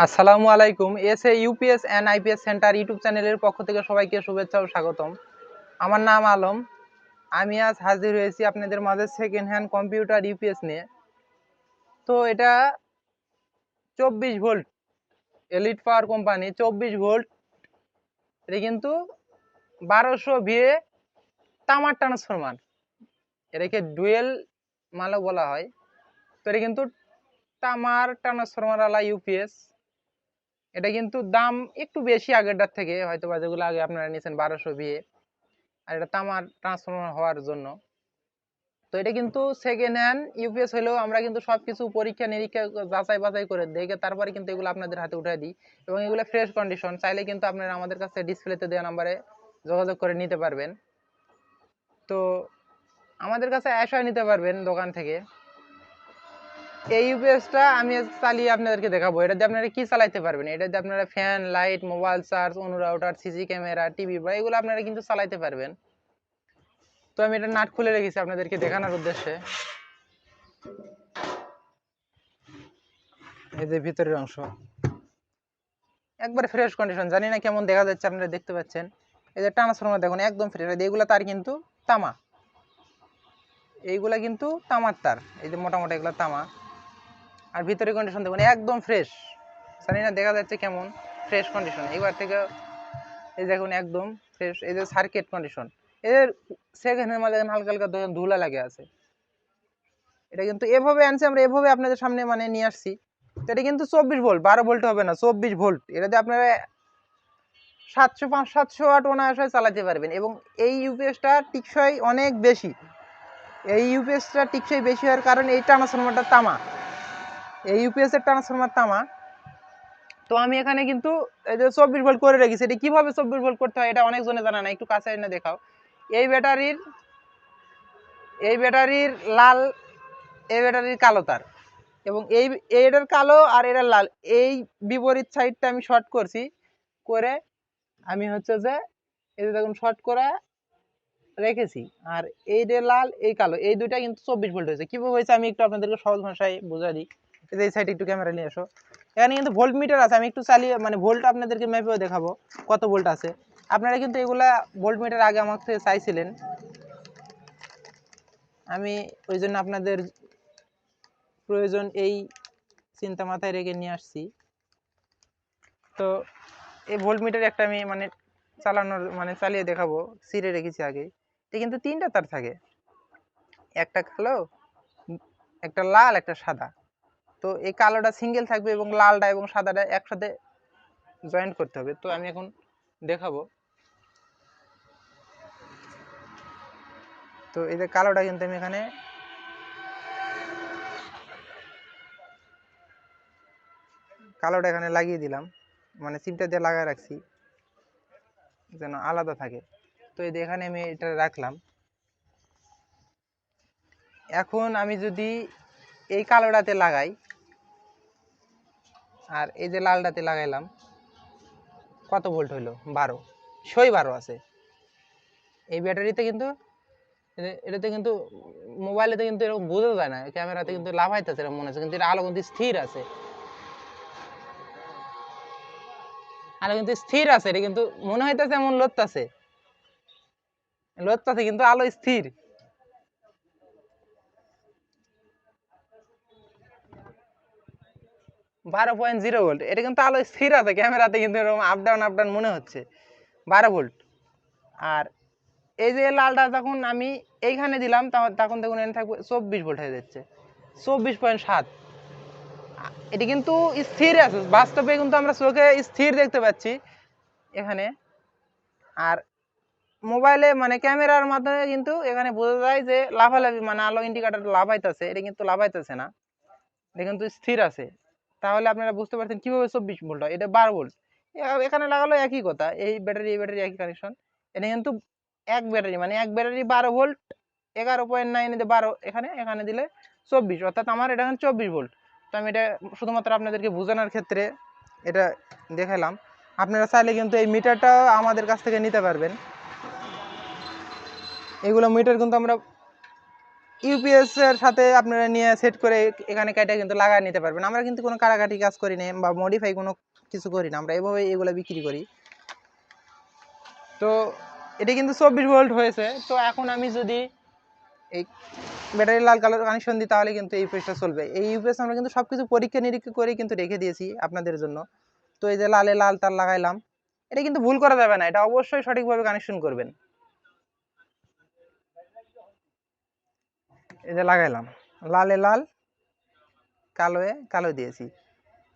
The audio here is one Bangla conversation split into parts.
আসসালামু আলাইকুম, S A UPS and IPS centre YouTube চ্যানেলের পক্ষ থেকে সবাইকে শুভেচ্ছা ও স্বাগতম। আমার নাম আলম, আমি আজ হাজির হয়েছি আপনাদের মাঝে সেকেন্ড হ্যান্ড কম্পিউটার ইউপিএস নিয়ে। তো এটা চব্বিশ ভোল্ট এলিট পাওয়ার কোম্পানি চব্বিশ ভোল্ট। এটা কিন্তু বারোশো ভিএ তামার ট্রান্সফরমার এটাকে ডুয়েল মালও বলা হয়। তো এটা কিন্তু তামার ট্রান্সফরমারওয়ালা ইউপিএস এটা কিন্তু দাম একটু বেশি আগেরটার থেকে হয়তো বা যেগুলো আগে আপনারা নিয়েছেন বারোশো বিয়ে। আর এটা তামার ট্রান্সফরমার হওয়ার জন্য। তো এটা কিন্তু সেকেন্ড হ্যান্ড ইউপিএস হলেও আমরা কিন্তু সব কিছু পরীক্ষা, নিরীক্ষা, যাচাই বাছাই করে দেখে তারপরে কিন্তু এগুলো আপনাদের হাতে উঠে দিই। এবং এগুলো ফ্রেশ কন্ডিশন চাইলে কিন্তু আপনারা আমাদের কাছে ডিসপ্লেতে দেওয়া নাম্বারে যোগাযোগ করে নিতে পারবেন। তো আমাদের কাছে অ্যাশয় নিতে পারবেন দোকান থেকে। এই ইউপিএসটা আমি চালিয়ে আপনাদেরকে দেখাবো। এটা দিয়ে আপনারা কি চালাইতে পারবেন? এটা দিয়ে আপনারা ফ্যান লাইট মোবাইল চার্জ অনুরাউটার সিসি ক্যামেরা টিভি বা এগুলো আপনারা কিন্তু চালাইতে পারবেন। তো আমি এটা নাট খুলে রেখেছি আপনাদেরকে দেখানোর উদ্দেশ্যে। এই যে ভিতরের অংশ। একবার ফ্রেশ কন্ডিশন জানি না কেমন দেখা যাচ্ছে, আপনারা দেখতে পাচ্ছেন। এই যে ট্রান্সফর্মার দেখুন, একদম ফ্রেশ এইগুলো তার কিন্তু তামা। এইগুলা কিন্তু তামার তার। এই যে মোটামুটি এগুলো তামা। আর ভিতরে কন্ডিশন দেখুন, একদম ফ্রেশ জানি না দেখা যাচ্ছে কেমন? ফ্রেশ কন্ডিশন এবার থেকে, এই দেখুন, একদম ফ্রেশ এই যে সার্কিট কন্ডিশন এদের সেকেন্ডের মাঝে দেখেন হালকা হালকা ধুলা লাগে আছে। এটা কিন্তু এভাবে আনছি, আমরা এভাবে আপনাদের সামনে মানে নিয়ে আসছি। তো এটা কিন্তু চব্বিশ ভোল্ট বারো ভোল্ট হবে না, চব্বিশ ভোল্ট এটাতে আপনারা সাতশো, পাঁচ, সাতশো আট অনায়াসে চালাতে পারবেন। এবং এই ইউপিএসটা টিকসই অনেক বেশি। এই ইউপিএসটা টিকসই বেশি হওয়ার কারণে এই ট্রান্সফরমারটা তামা। এই ইউপিএস এর ট্রান্সফরমার তামা তো আমি এখানে কিন্তু এই যে চব্বিশ ভোল্ট করে রেখেছি, এটা কীভাবে চব্বিশ ভোল্ট করতে হয় এটা অনেকজনে জানা না, একটু কাছে এনে দেখাও। এই ব্যাটারির এই ব্যাটারির লাল, এই ব্যাটারির কালো তার। এবং এই, এটার কালো আর এটার লাল, এই বিপরীত সাইডটা আমি শর্ট করছি, করে আমি হচ্ছে যে এই যে দেখুন শর্ট করে রেখেছি। আর এই যে লাল, এই কালো, এই দুইটা কিন্তু চব্বিশ ভোল্ট হয়েছে। কীভাবে হয়েছে আমি একটু আপনাদেরকে সহজ ভাষায় বুঝাই দিই। এই সাইডে একটু ক্যামেরা নিয়ে আসো। এখানে কিন্তু ভোল্ট মিটার আছে, আমি একটু চালিয়ে মানে ভোল্ট আপনাদেরকে ম্যাপেও দেখাবো কত ভোল্ট আছে। আপনারা কিন্তু এগুলা ভোল্ট মিটার আগে আমার থেকে চাইছিলেন। আমি ওই জন্য আপনাদের প্রয়োজন এই চিন্তা মাথায় রেখে নিয়ে আসছি। তো এই ভোল্ট মিটার একটা আমি মানে চালানোর মানে চালিয়ে দেখাবো সিরে রেখেছি আগে। এটা কিন্তু তিনটা তার থাকে। একটা কালো, একটা লাল, একটা সাদা। তো এই কালোটা সিঙ্গেল থাকবে এবং লালটা এবং সাদাটা একসাথে জয়েন্ট করতে হবে। তো আমি এখন দেখাবো। তো এই যে কালোটা কিন্তু আমি এখানে কালোটা এখানে লাগিয়ে দিলাম। মানে সিমটা দিয়ে লাগায় রাখছি, যেন আলাদা থাকে। তো এই এখানে আমি এটা রাখলাম। এখন আমি যদি এই কালোটাতে লাগাই আর এই যে লালটাতে লাগাইলাম, কত ভোল্ট হইল? বারো। সই বারো আছে। এই ব্যাটারিতে কিন্তু এটাতে কিন্তু, মোবাইলেতে কিন্তু এরকম বোঝা যায় না, ক্যামেরাতে কিন্তু লাভাইতেছে এরকম মনে হচ্ছে, কিন্তু এটা আলো কিন্তু স্থির আছে। আলো কিন্তু স্থির আছে, এটা কিন্তু মনে হইতেছে এমন লড়তাছে লড়তাছে কিন্তু আলো স্থির। বারো পয়েন্ট জিরো ভোল্ট এটা কিন্তু আলো স্থির আছে, ক্যামেরাতে কিন্তু এরকম আপ ডাউন আপ ডাউন মনে হচ্ছে। বারো ভোল্ট আর এই যে লালটা যখন আমি এইখানে দিলাম তখন- দেখুন এনে থাকবে চব্বিশ ভোল্ট হয়ে যাচ্ছে। চব্বিশ পয়েন্ট সাত। এটি কিন্তু স্থির আছে, বাস্তবে কিন্তু আমরা চোখে স্থির দেখতে পাচ্ছি এখানে। আর মোবাইলে মানে ক্যামেরার মাধ্যমে কিন্তু এখানে বোঝা যায় যে লাফালাফি মানে আলো ইন্ডিকেটার লাফাইতেছে, এটা কিন্তু লাফাইতেছে না। এটা কিন্তু স্থির আছে। তাহলে আপনারা বুঝতে পারছেন কীভাবে চব্বিশ ভোল্ট হয়, এটা বারো ভোল্ট। এখানে লাগালো একই কথা, এই ব্যাটারি এই ব্যাটারি, একই কানেকশন এটা কিন্তু এক ব্যাটারি মানে এক ব্যাটারি বারো ভোল্ট, এগারো পয়েন্ট নাইনে বারো, এখানে এখানে দিলে চব্বিশ, অর্থাৎ আমার এটা এখন চব্বিশ ভোল্ট। তো আমি এটা শুধুমাত্র আপনাদেরকে বোঝানোর ক্ষেত্রে এটা দেখালাম। আপনারা চাইলে কিন্তু এই মিটারটা আমাদের কাছ থেকে নিতে পারবেন। এগুলো মিটার কিন্তু আমরা ইউপিএস এর সাথে আপনারা নিয়ে সেট করে এখানে কেটে কিন্তু লাগায় নিতে পারবেন। আমরা কিন্তু কোনো কাটাকাটি কাজ করি না বা মডিফাই কোনো কিছু করি না। আমরা এভাবে এগুলো বিক্রি করি। তো এটা কিন্তু চব্বিশ ভোল্ট হয়েছে। তো এখন আমি যদি এই ব্যাটারি লাল কালার কানেকশন দিই, তাহলে কিন্তু এই ইউপিএসটা চলবে। এই ইউপিএস আমরা কিন্তু সব কিছু পরীক্ষা নিরীক্ষা করে কিন্তু রেখে দিয়েছি আপনাদের জন্য। তো এই যে লালে লাল তার লাগাইলাম, এটা কিন্তু ভুল করা যাবে না। এটা অবশ্যই সঠিকভাবে কানেকশন করবেন। এই যে লাগাইলাম। লালে লাল, কালোয়ে কালো দিয়েছি।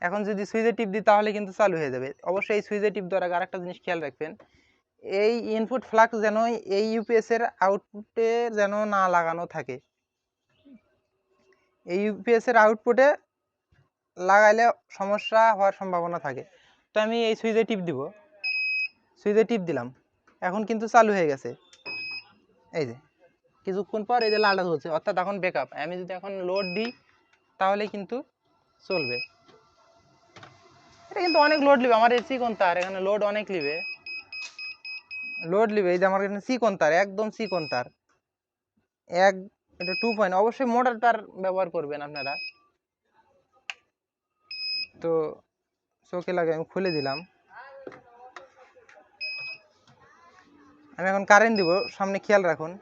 এখন যদি সুইচে টিপ দিই তাহলে কিন্তু চালু হয়ে যাবে। অবশ্যই এই সুইচে টিপ দেওয়ার আগে আরেকটা জিনিস খেয়াল রাখবেন। এই ইনপুট ফ্লাক্স যেন এই ইউপিএস এর আউটপুটে যেন না লাগানো থাকে। এই ইউপিএস এর আউটপুটে লাগাইলে সমস্যা হওয়ার সম্ভাবনা থাকে। তো আমি এই সুইচে টিপ দিব। সুইচে টিপ দিলাম। এখন কিন্তু চালু হয়ে গেছে। এই যে। কিছুক্ষণ পর এই যে লালটা ধরছে, অর্থাৎ এখন ব্যাকআপ আমি যদি এখন লোড দিই, তাহলে কিন্তু চলবে। এটা কিন্তু অনেক লোড নেবে। আমার এই চিকন তার, এখানে লোড অনেক নেবে। লোড নিবে। এই যে আমার এখানে চিকন তার, একদম চিকন তার। এক, এটা টু পয়েন্ট অবশ্যই মোটর তার ব্যবহার করবেন আপনারা। তো চোখে লাগে, আমি খুলে দিলাম। আমি এখন কারেন্ট দিব। সামনে খেয়াল রাখুন।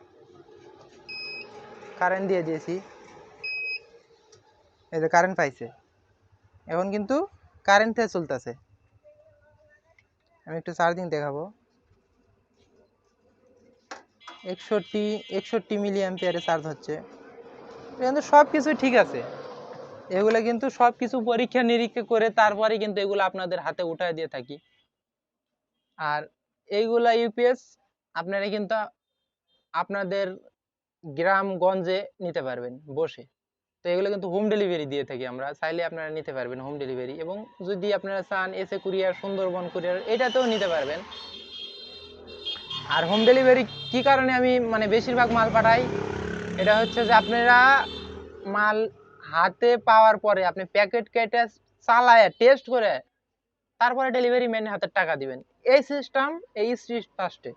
কারেন্ট দিয়ে দিয়েছি। এই যে কারেন্ট পাইছে। এখন কিন্তু কারেন্ট থেকে চলতেছে। আমি একটু চার্জিং দেখাবো। একষট্টি একষট্টি মিলি অ্যাম্পিয়ারে চার্জ হচ্ছে কিন্তু সব কিছু ঠিক আছে। এগুলো কিন্তু সব কিছু পরীক্ষা নিরীক্ষা করে তারপরে কিন্তু এগুলো আপনাদের হাতে উঠায় দিয়ে থাকি। আর এইগুলা ইউপিএস আপনারা কিন্তু আপনাদের গ্রামগঞ্জে নিতে পারবেন বসে। তো এগুলো কিন্তু হোম ডেলিভারি দিয়ে থাকি আমরা। চাইলে আপনারা নিতে পারবেন হোম ডেলিভারি এবং যদি আপনারা চান এসে কুরিয়ার সুন্দরবন কুরিয়ার এটাতেও নিতে পারবেন। আর হোম ডেলিভারি কি কারণে আমি মানে বেশিরভাগ মাল পাঠাই? এটা হচ্ছে যে আপনারা মাল হাতে পাওয়ার পরে আপনি প্যাকেট কেটে চালায় টেস্ট করে তারপরে ডেলিভারি ম্যানের হাতে টাকা দিবেন। এই সিস্টেম এই ফাস্টে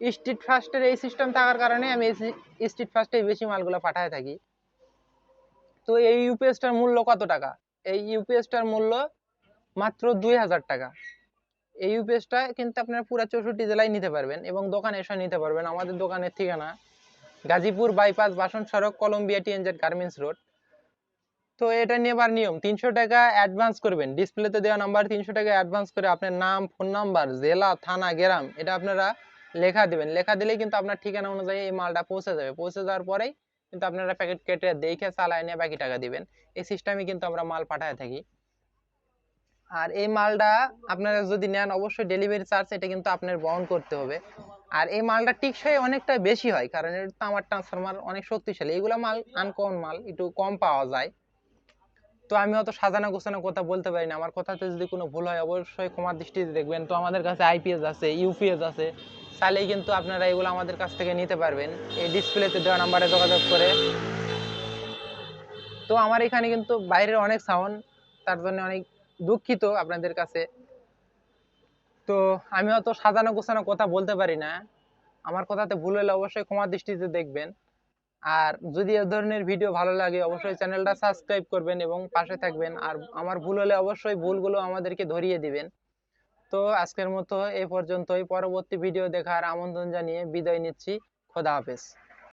স্ট্রিট ফাস্টের এই সিস্টেম থাকার কারণে আমি স্ট্রিট ফাস্টে বেশি মালগুলো পাঠায় থাকি। তো এই ইউপিএসটার মূল্য কত টাকা? এই ইউপিএসটার মূল্য মাত্র দুই হাজার টাকা। এই ইউপিএসটা কিন্তু আপনারা পুরো চৌষট্টি জেলায় নিতে পারবেন এবং দোকানে এসে নিতে পারবেন। আমাদের দোকানের ঠিকানা গাজীপুর বাইপাস বাসন সড়ক, কলম্বিয়া টিএনজেড গার্মেন্টস রোড তো এটা নেবার নিয়ম, তিনশো টাকা অ্যাডভান্স করবেন। ডিসপ্লেতে দেওয়া নাম্বার তিনশো টাকা অ্যাডভান্স করে আপনার নাম ফোন নাম্বার জেলা, থানা, গ্রাম, এটা আপনারা লেখা দিবেন। লেখা দিলেই কিন্তু আপনার ঠিকানা অনুযায়ী এই মালটা পৌঁছে যাবে। পৌঁছে যাওয়ার পরেই কিন্তু আপনারা প্যাকেট কেটে দেখে চালায় নিয়ে বাকি টাকা দিবেন। এই সিস্টেমে কিন্তু আমরা মাল পাঠায় থাকি। আর এই মালটা আপনারা যদি নেন, অবশ্যই ডেলিভারি চার্জ এটা কিন্তু আপনার বহন করতে হবে। আর এই মালটা টিকসই অনেকটা বেশি হয়, কারণ এর তামার ট্রান্সফরমার অনেক শক্তিশালী। এগুলো মাল আনকমন মাল, একটু কম পাওয়া যায়। তো আমি অত সাজানো গোছানো কথা বলতে পারি না। আমার কথাতে যদি কোনো ভুল হয়, অবশ্যই ক্ষমার দৃষ্টিতে দেখবেন। তো আমাদের কাছে আইপিএস আছে ইউপিএস আছে। চাইলেই কিন্তু আপনারা এগুলো আমাদের কাছ থেকে নিতে পারবেন। এই ডিসপ্লেতে দেওয়া নাম্বারে যোগাযোগ করে। তো আমার এখানে কিন্তু বাইরের অনেক সাউন্ড তার জন্য অনেক দুঃখিত আপনাদের কাছে। তো আমি অত সাজানো গোছানো কথা বলতে পারি না। আমার কথাতে ভুল হলে অবশ্যই ক্ষমা দৃষ্টিতে দেখবেন। আর যদি এ ধরনের ভিডিও ভালো লাগে, অবশ্যই চ্যানেলটা সাবস্ক্রাইব করবেন এবং পাশে থাকবেন। আর আমার ভুল হলে অবশ্যই ভুলগুলো আমাদেরকে ধরিয়ে দিবেন। তো আজকের মতো এই পর্যন্তই। পরবর্তী ভিডিও দেখার আমন্ত্রণ জানিয়ে বিদায় নিচ্ছি। খোদা হাফেজ।